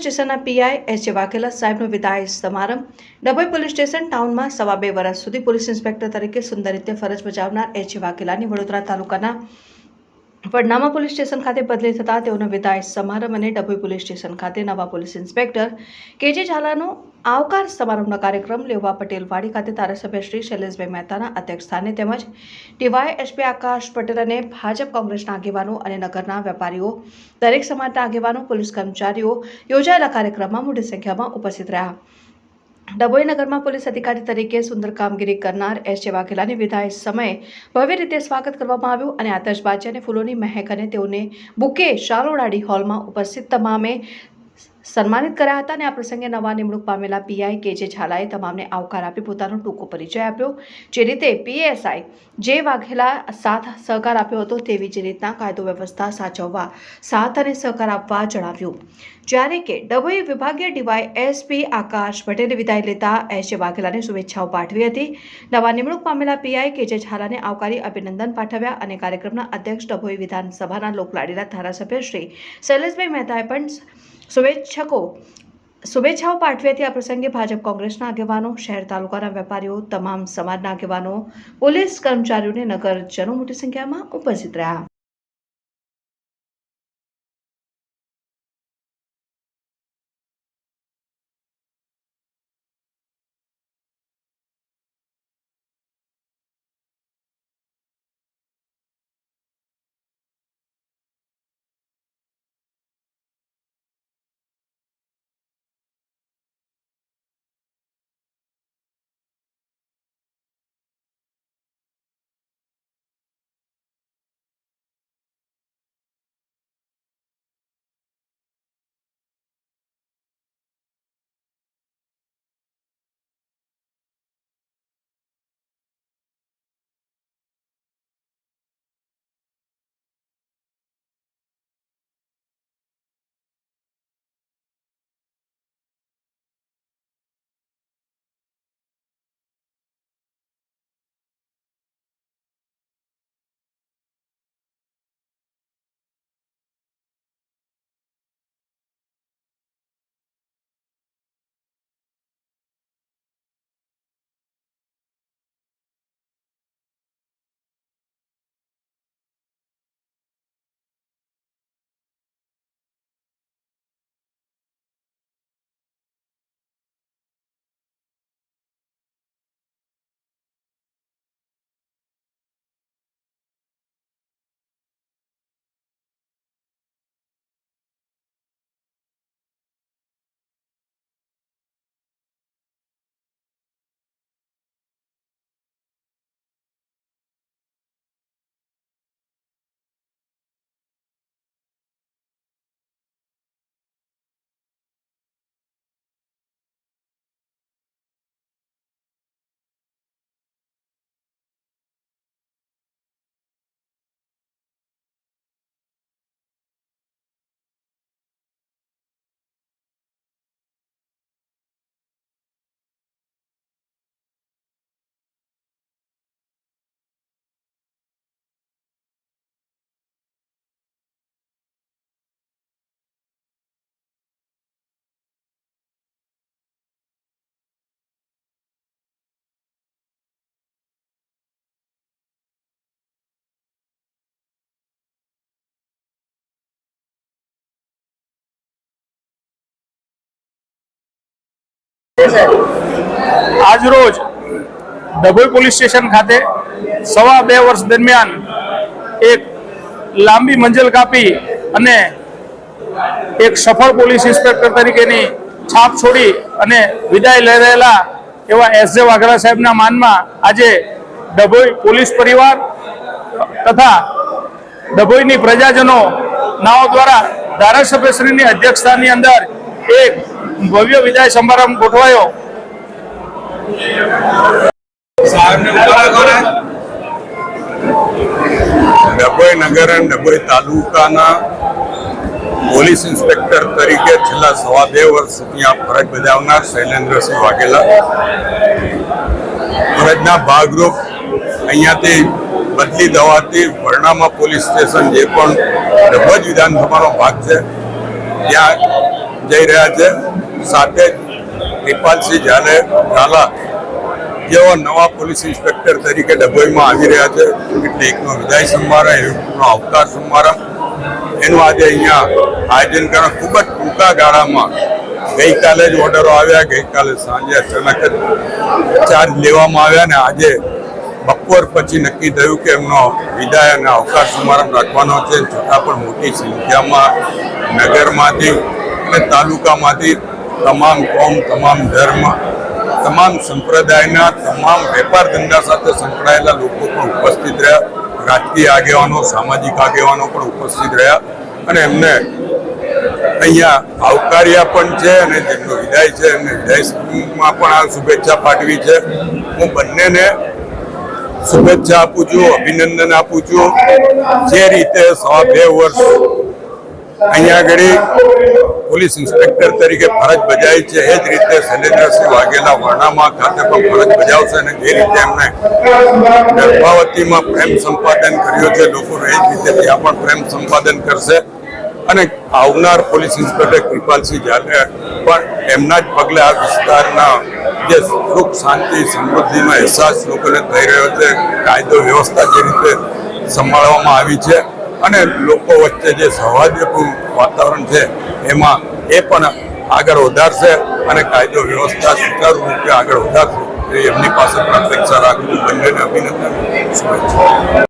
સ્ટેશનના PI H જે વાઘેલા સાહેબનો વિદાય સમારંભ. ડભોઈ પોલીસ સ્ટેશન ટાઉનમાં સવા બે વર્ષ સુધી પોલીસ ઇન્સ્પેક્ટર તરીકે સુંદર રીતે ફરજ બજાવનાર એચ જે વાઘેલાની વડોદરા તાલુકાના વડનામા પોલીસ સ્ટેશન ખાતે બદલી થતાં તેઓનો વિદાય સમારંભ અને ડભોઈ પોલીસ સ્ટેશન ખાતે નવા પોલીસ ઇન્સ્પેક્ટર કેજે ઝાલાનો આવકાર સમારંભનો કાર્યક્રમ લેવા પટેલવાડી ખાતે ધારાસભ્ય શ્રી શૈલેષભાઈ મહેતાના અધ્યક્ષ સ્થાને તેમજ ડીવાય એસપી આકાશ પટેલ અને ભાજપ કોંગ્રેસના આગેવાનો અને નગરના વેપારીઓ, દરેક સમાજના આગેવાનો, પોલીસ કર્મચારીઓ યોજાયેલા કાર્યક્રમમાં મોટી સંખ્યામાં ઉપસ્થિત રહ્યા. ડભોઈ નગરમાં પોલીસ અધિકારી તરીકે સુંદર કામગીરી કરનાર એસ જે વાઘેલાની વિદાય સમયે ભવ્ય રીતે સ્વાગત કરવામાં આવ્યું અને આતશબાજી અને ફૂલોની મહેક અને તેઓને બુકે શાલોડાડી હોલમાં ઉપસ્થિત તમામે સન્માનિત કર્યા હતા અને આ પ્રસંગે નવા નિમણૂક પામેલા પીઆઈ કે જે ઝાલાએ તમામને આવકાર આપી પોતાનો ટૂંકો પરિચય આપ્યો. જે રીતે પીએસઆઈ જે વાઘેલા સાથ સહકાર આપ્યો હતો તેવી જ રીતના કાયદો વ્યવસ્થા સાચવવા સાથ અને સહકાર આપવા જણાવ્યું. જ્યારે કે ડભોઈ વિભાગીય ડીવાય એસપી આકાશ પટેલે વિદાય લેતા એસ જે વાઘેલાને શુભેચ્છાઓ પાઠવી હતી. નવા નિમણૂક પામેલા પીઆઈ કે જે ઝાલાને આવકારી અભિનંદન પાઠવ્યા અને કાર્યક્રમના અધ્યક્ષ ડભોઈ વિધાનસભાના લોકલાડીલા ધારાસભ્ય શ્રી શૈલેષભાઈ મહેતાએ પણ શુભેચ્છકો. શુભેચ્છાઓ પાઠવી હતી આ પ્રસંગે ભાજપ કોંગ્રેસના આગેવાનો, શહેર તાલુકાના વેપારીઓ, તમામ સમાજના આગેવાનો, પોલીસ કર્મચારીઓને નગરજનો મોટી સંખ્યામાં ઉપસ્થિત રહ્યા. આજરોજ ડભોઈ પોલીસ સ્ટેશન ખાતે સવા બે વર્ષ દરમિયાન એક લાંબી મંજિલ કાપી અને એક સફળ પોલીસ ઇન્સ્પેક્ટર તરીકેની છાપ છોડી અને વિદાય લઈ રહેલા એવા એસ જે વાઘરા સાહેબના માનમાં આજે ડભોઈ પોલીસ પરિવાર તથા ડભોઈની પ્રજાજનો નાઓ દ્વારા ધારાસભ્યશ્રીની અધ્યક્ષતાની અંદર એક ભવ્ય વિદાય સમારંભ ગોઠવાયો. ડભોઈ નગર અને ડભોઈ તાલુકાના પોલીસ ઇન્સ્પેક્ટર તરીકે છેલ્લા સવા બે વર્ષ સુધી ફરજ બજાવનાર શૈલેન્દ્રસિંહ વાઘેલા. ફરજના ભાગરૂપ અહીંયાથી બદલી દવાથી વરણામા પોલીસ સ્ટેશન જે પણ ડભોજ વિધાનસભાનો ભાગ છે, ત્યાં જઈ રહ્યા છે. સાથે જ કૃપાલસિંહ ઝાલે ઝાલા જેઓ નવા પોલીસ ઇન્સ્પેક્ટર તરીકે ડભોઈમાં આવી રહ્યા છે. એટલે એકનો વિદાય સમારંભ એકનો અવતાર સમારંભ એનું આજે અહીંયા આયોજન કરવા ખૂબ જ ટૂંકા ગાળામાં ગઈકાલે જ ઓર્ડરો આવ્યા. ગઈકાલે સાંજે અચાનક જ ચાર્જ લેવામાં આવ્યા ને આજે બપોર પછી નક્કી થયું કે એમનો વિદાય અને અવકાશ સમારંભ રાખવાનો છે. છતાં પણ મોટી સંખ્યામાં નગરમાંથી અને તાલુકામાંથી તમામ કોમ, તમામ ધર્મ, તમામ સંપ્રદાયના તમામ વેપાર ધંધા સાથે સંકળાયેલા લોકો પણ ઉપસ્થિત રહ્યા. રાજકીય આગેવાનો, સામાજિક આગેવાનો પણ ઉપસ્થિત રહ્યા અને એમને અહીંયા આવકાર્યા પણ છે અને જેમનો વિદાય છે, એમને વિદાયમાં પણ આ શુભેચ્છા પાઠવી છે. હું બંનેને શુભેચ્છા આપું છું, અભિનંદન આપું છું. જે રીતે સવા બે વર્ષ અહીંયા આગળ પોલીસ ઇન્સ્પેક્ટર તરીકે ફરજ બજાવી છે. એ જ રીતે શૈલેન્દ્રસિંહ વાઘેલા વર્ણામાં ખાતે પણ ફરજ બજાવશે અને જે રીતે એમને ગર્ભાવતીમાં પ્રેમ સંપાદન કર્યો છે લોકોને એ જ રીતે ત્યાં પણ પ્રેમ સંપાદન કરશે. અને આવનાર પોલીસ ઇન્સ્પેક્ટર કૃપાલસિંહ ઝાલે પણ એમના જ પગલે આ વિસ્તારના જે સુખ, શાંતિ સમૃદ્ધિનો અહેસાસ લોકોને થઈ રહ્યો છે. કાયદો વ્યવસ્થા જે રીતે સંભાળવામાં આવી છે. અને લોકો વચ્ચે જે સૌહાર્દપૂર્ણ વાતાવરણ છે, એમાં એ પણ આગળ વધારશે અને કાયદો વ્યવસ્થા સુચારુ રૂપે આગળ વધારશે. એમની પાસે પણ અપેક્ષા રાખું બંનેને અભિનંદન.